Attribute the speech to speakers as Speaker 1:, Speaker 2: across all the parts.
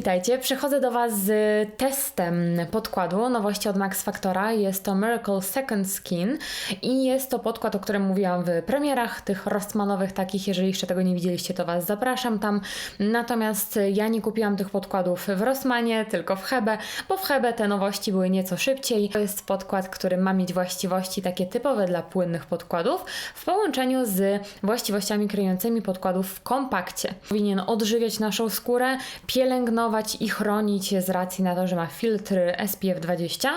Speaker 1: witajcie. Przychodzę do Was z testem podkładu nowości od Max Factora. Jest to Miracle Second Skin i jest to podkład, o którym mówiłam w premierach, tych Rostmanowych takich. Jeżeli jeszcze tego nie widzieliście, to Was zapraszam tam. Natomiast ja nie kupiłam tych podkładów w Rossmanie, tylko w Hebe, bo w Hebe te nowości były nieco szybciej. To jest podkład, który ma mieć właściwości takie typowe dla płynnych podkładów w połączeniu z właściwościami kryjącymi podkładów w kompakcie. Powinien odżywiać naszą skórę, pielęgnować i chronić z racji na to, że ma filtr SPF 20.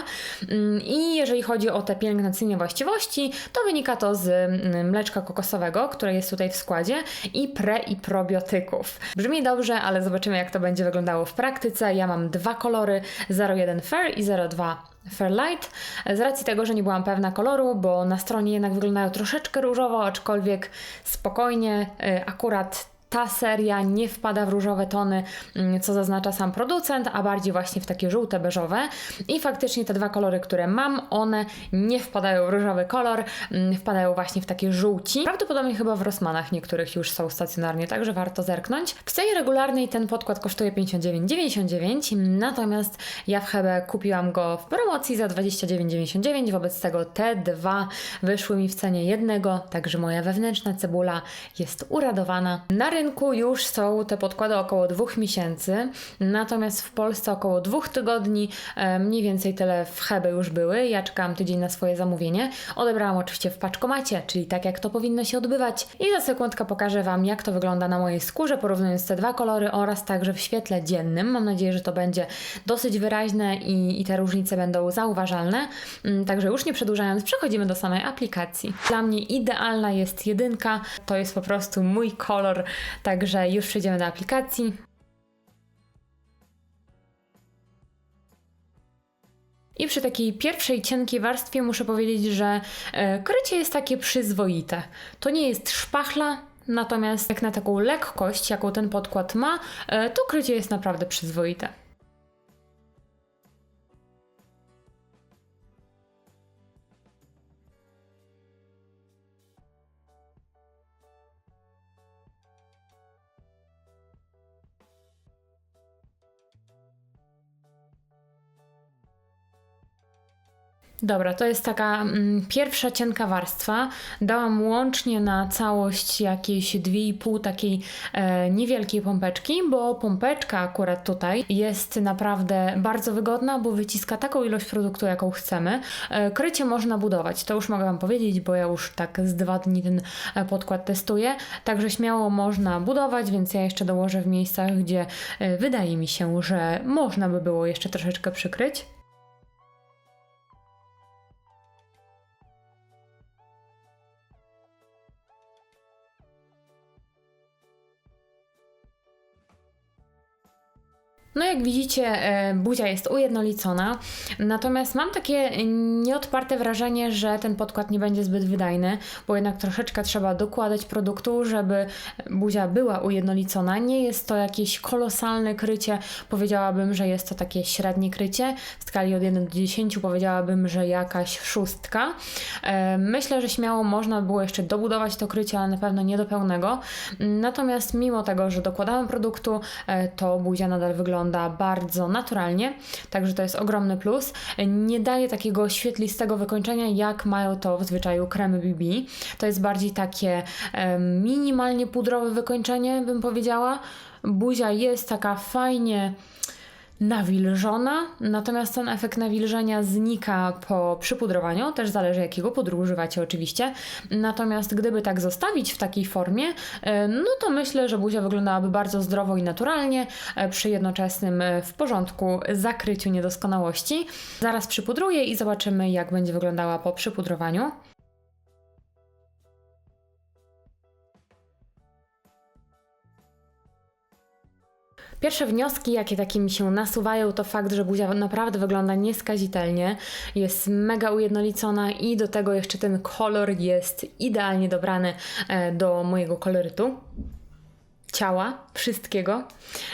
Speaker 1: Mm, I jeżeli chodzi o te pielęgnacyjne właściwości, to wynika to z mm, mleczka kokosowego, które jest tutaj w składzie i pre i probiotyków. Brzmi dobrze, ale zobaczymy jak to będzie wyglądało w praktyce. Ja mam dwa kolory 01 Fair i 02 Fairlight. Z racji tego, że nie byłam pewna koloru, bo na stronie jednak wyglądają troszeczkę różowo, aczkolwiek spokojnie, y, akurat ta seria nie wpada w różowe tony, mm, co zaznacza sam producent, a bardziej właśnie w takie żółte, beżowe. I faktycznie te dwa kolory, które mam, one nie wpadają w różowy kolor, mm, wpadają właśnie w takie żółci. Prawdopodobnie chyba w Rossmanach niektórych już są stacjonarnie, także warto zerknąć. W cenie regularnej ten podkład kosztuje 59,99, natomiast ja w Hebe kupiłam go w promocji za 29,99, wobec tego te dwa wyszły mi w cenie jednego, także moja wewnętrzna cebula jest uradowana. Na rynku już są te podkłady około dwóch miesięcy, natomiast w Polsce około dwóch tygodni, e, mniej więcej tyle w Hebe już były. Ja czekałam tydzień na swoje zamówienie. Odebrałam oczywiście w paczkomacie, czyli tak jak to powinno się odbywać. I za sekundkę pokażę Wam, jak to wygląda na mojej skórze, porównując te dwa kolory oraz także w świetle dziennym. Mam nadzieję, że to będzie dosyć wyraźne i, i te różnice będą zauważalne. Mm, Także już nie przedłużając, przechodzimy do samej aplikacji. Dla mnie idealna jest jedynka. To jest po prostu mój kolor Także już przejdziemy do aplikacji. I przy takiej pierwszej cienkiej warstwie muszę powiedzieć, że e, krycie jest takie przyzwoite. To nie jest szpachla, natomiast jak na taką lekkość, jaką ten podkład ma, e, to krycie jest naprawdę przyzwoite. Dobra, to jest taka mm, pierwsza cienka warstwa. Dałam łącznie na całość jakieś 2,5 takiej e, niewielkiej pompeczki, bo pompeczka akurat tutaj jest naprawdę bardzo wygodna, bo wyciska taką ilość produktu, jaką chcemy. E, krycie można budować, to już mogę Wam powiedzieć, bo ja już tak z dwa dni ten e, podkład testuję. Także śmiało można budować, więc ja jeszcze dołożę w miejscach, gdzie e, wydaje mi się, że można by było jeszcze troszeczkę przykryć. No jak widzicie, e, buzia jest ujednolicona, natomiast mam takie nieodparte wrażenie, że ten podkład nie będzie zbyt wydajny, bo jednak troszeczkę trzeba dokładać produktu, żeby buzia była ujednolicona. Nie jest to jakieś kolosalne krycie, powiedziałabym, że jest to takie średnie krycie. W skali od 1 do 10 powiedziałabym, że jakaś szóstka. E, myślę, że śmiało można było jeszcze dobudować to krycie, ale na pewno nie do pełnego. Natomiast mimo tego, że dokładamy produktu, e, to buzia nadal wygląda wygląda bardzo naturalnie, także to jest ogromny plus. Nie daje takiego świetlistego wykończenia, jak mają to w zwyczaju kremy BB. To jest bardziej takie minimalnie pudrowe wykończenie, bym powiedziała. Buzia jest taka fajnie nawilżona, natomiast ten efekt nawilżenia znika po przypudrowaniu, też zależy jakiego pudru używacie oczywiście. Natomiast gdyby tak zostawić w takiej formie, e, no to myślę, że buzia wyglądałaby bardzo zdrowo i naturalnie, e, przy jednoczesnym e, w porządku zakryciu niedoskonałości. Zaraz przypudruję i zobaczymy jak będzie wyglądała po przypudrowaniu. Pierwsze wnioski, jakie takie mi się nasuwają, to fakt, że buzia naprawdę wygląda nieskazitelnie, jest mega ujednolicona i do tego jeszcze ten kolor jest idealnie dobrany e, do mojego kolorytu ciała, wszystkiego.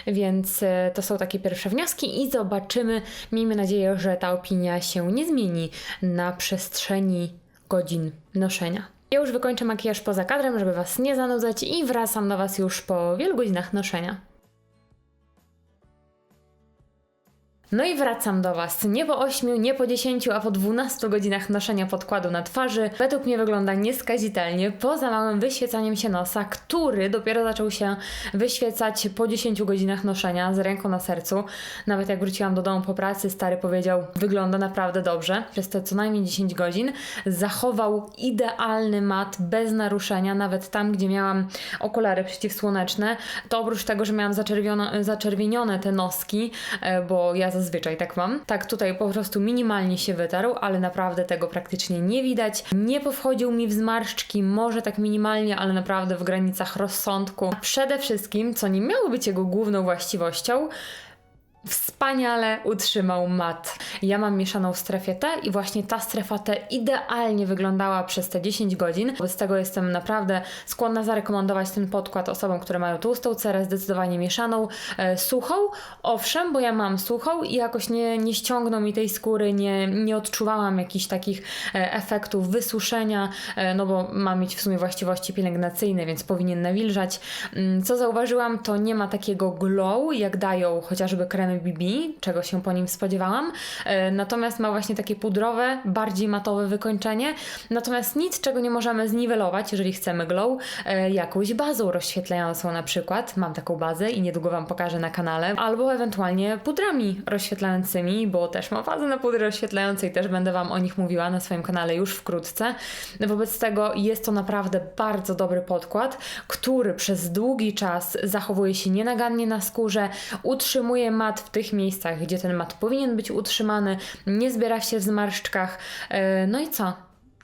Speaker 1: Więc e, to są takie pierwsze wnioski i zobaczymy. Miejmy nadzieję, że ta opinia się nie zmieni na przestrzeni godzin noszenia. Ja już wykończę makijaż poza kadrem, żeby Was nie zanudzać i wracam do Was już po wielu godzinach noszenia. No i wracam do Was. Nie po 8, nie po 10, a po 12 godzinach noszenia podkładu na twarzy. Według mnie wygląda nieskazitelnie, poza małym wyświecaniem się nosa, który dopiero zaczął się wyświecać po 10 godzinach noszenia z ręką na sercu. Nawet jak wróciłam do domu po pracy, stary powiedział, wygląda naprawdę dobrze. Przez te co najmniej 10 godzin zachował idealny mat bez naruszenia, nawet tam, gdzie miałam okulary przeciwsłoneczne. To oprócz tego, że miałam zaczerwiono- zaczerwienione te noski, e, bo ja zazwyczaj tak mam. Tak tutaj po prostu minimalnie się wytarł, ale naprawdę tego praktycznie nie widać. Nie powchodził mi w zmarszczki, może tak minimalnie, ale naprawdę w granicach rozsądku. A przede wszystkim, co nie miało być jego główną właściwością, Wspaniale utrzymał mat. Ja mam mieszaną strefę T i właśnie ta strefa T idealnie wyglądała przez te 10 godzin. Wobec tego jestem naprawdę skłonna zarekomendować ten podkład osobom, które mają tłustą cerę, zdecydowanie mieszaną, e, suchą. Owszem, bo ja mam suchą i jakoś nie, nie ściągnął mi tej skóry, nie, nie odczuwałam jakichś takich e, efektów wysuszenia, e, no bo ma mieć w sumie właściwości pielęgnacyjne, więc powinien nawilżać. Mm, Co zauważyłam, to nie ma takiego glow, jak dają chociażby kremy BB, czego się po nim spodziewałam. E, Natomiast ma właśnie takie pudrowe, bardziej matowe wykończenie. Natomiast nic, czego nie możemy zniwelować, jeżeli chcemy glow, e, jakąś bazą rozświetlającą na przykład. Mam taką bazę i niedługo Wam pokażę na kanale. Albo ewentualnie pudrami rozświetlającymi, bo też mam bazę na pudry rozświetlające i też będę Wam o nich mówiła na swoim kanale już wkrótce. Wobec tego jest to naprawdę bardzo dobry podkład, który przez długi czas zachowuje się nienagannie na skórze, utrzymuje mat w tych miejscach, gdzie ten mat powinien być utrzymany, nie zbiera się w zmarszczkach. E, No i co?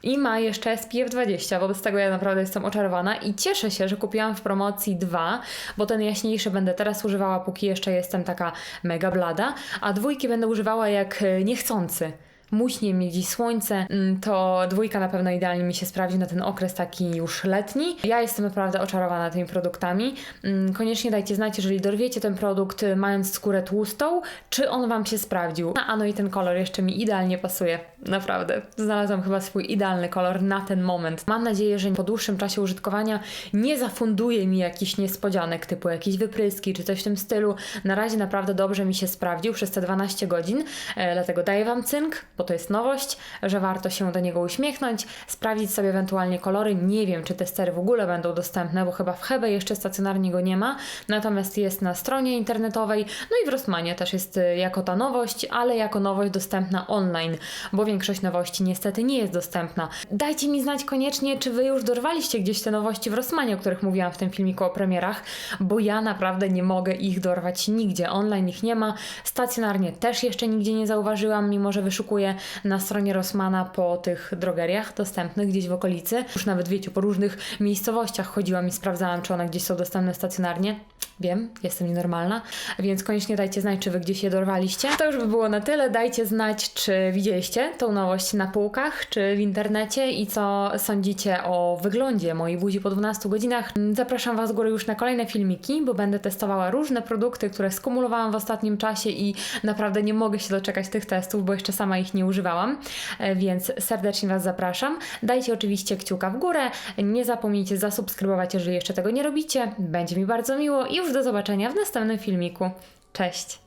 Speaker 1: I ma jeszcze SPF 20, wobec tego ja naprawdę jestem oczarowana i cieszę się, że kupiłam w promocji dwa, bo ten jaśniejszy będę teraz używała, póki jeszcze jestem taka mega blada, a dwójki będę używała jak e, niechcący muśnie mnie dziś słońce, mm, to dwójka na pewno idealnie mi się sprawdzi na ten okres taki już letni. Ja jestem naprawdę oczarowana tymi produktami. Mm, Koniecznie dajcie znać, jeżeli dorwiecie ten produkt y, mając skórę tłustą, czy on Wam się sprawdził. A, no i ten kolor jeszcze mi idealnie pasuje. Naprawdę. Znalazłam chyba swój idealny kolor na ten moment. Mam nadzieję, że po dłuższym czasie użytkowania nie zafunduje mi jakichś niespodzianek, typu jakieś wypryski czy coś w tym stylu. Na razie naprawdę dobrze mi się sprawdził przez te 12 godzin, e, dlatego daję Wam cynk, bo to jest nowość, że warto się do niego uśmiechnąć, sprawdzić sobie ewentualnie kolory. Nie wiem, czy te stery w ogóle będą dostępne, bo chyba w Hebe jeszcze stacjonarnie go nie ma, natomiast jest na stronie internetowej, no i w Rossmanie też jest y, jako ta nowość, ale jako nowość dostępna online, bo większość nowości niestety nie jest dostępna. Dajcie mi znać koniecznie, czy Wy już dorwaliście gdzieś te nowości w Rossmanie, o których mówiłam w tym filmiku o premierach, bo ja naprawdę nie mogę ich dorwać nigdzie. Online ich nie ma, stacjonarnie też jeszcze nigdzie nie zauważyłam, mimo że wyszukuję na stronie Rossmana po tych drogeriach dostępnych gdzieś w okolicy. Już nawet wiecie, po różnych miejscowościach chodziłam i sprawdzałam, czy one gdzieś są dostępne stacjonarnie. Wiem, jestem nienormalna, więc koniecznie dajcie znać, czy wy gdzieś je dorwaliście. To już by było na tyle. Dajcie znać, czy widzieliście tą nowość na półkach, czy w internecie i co sądzicie o wyglądzie mojej buzi po 12 godzinach. Zapraszam Was z góry już na kolejne filmiki, bo będę testowała różne produkty, które skumulowałam w ostatnim czasie i naprawdę nie mogę się doczekać tych testów, bo jeszcze sama ich nie używałam, E, więc serdecznie Was zapraszam. Dajcie oczywiście kciuka w górę, nie zapomnijcie zasubskrybować, jeżeli jeszcze tego nie robicie. Będzie mi bardzo miło i już do zobaczenia w następnym filmiku. Cześć!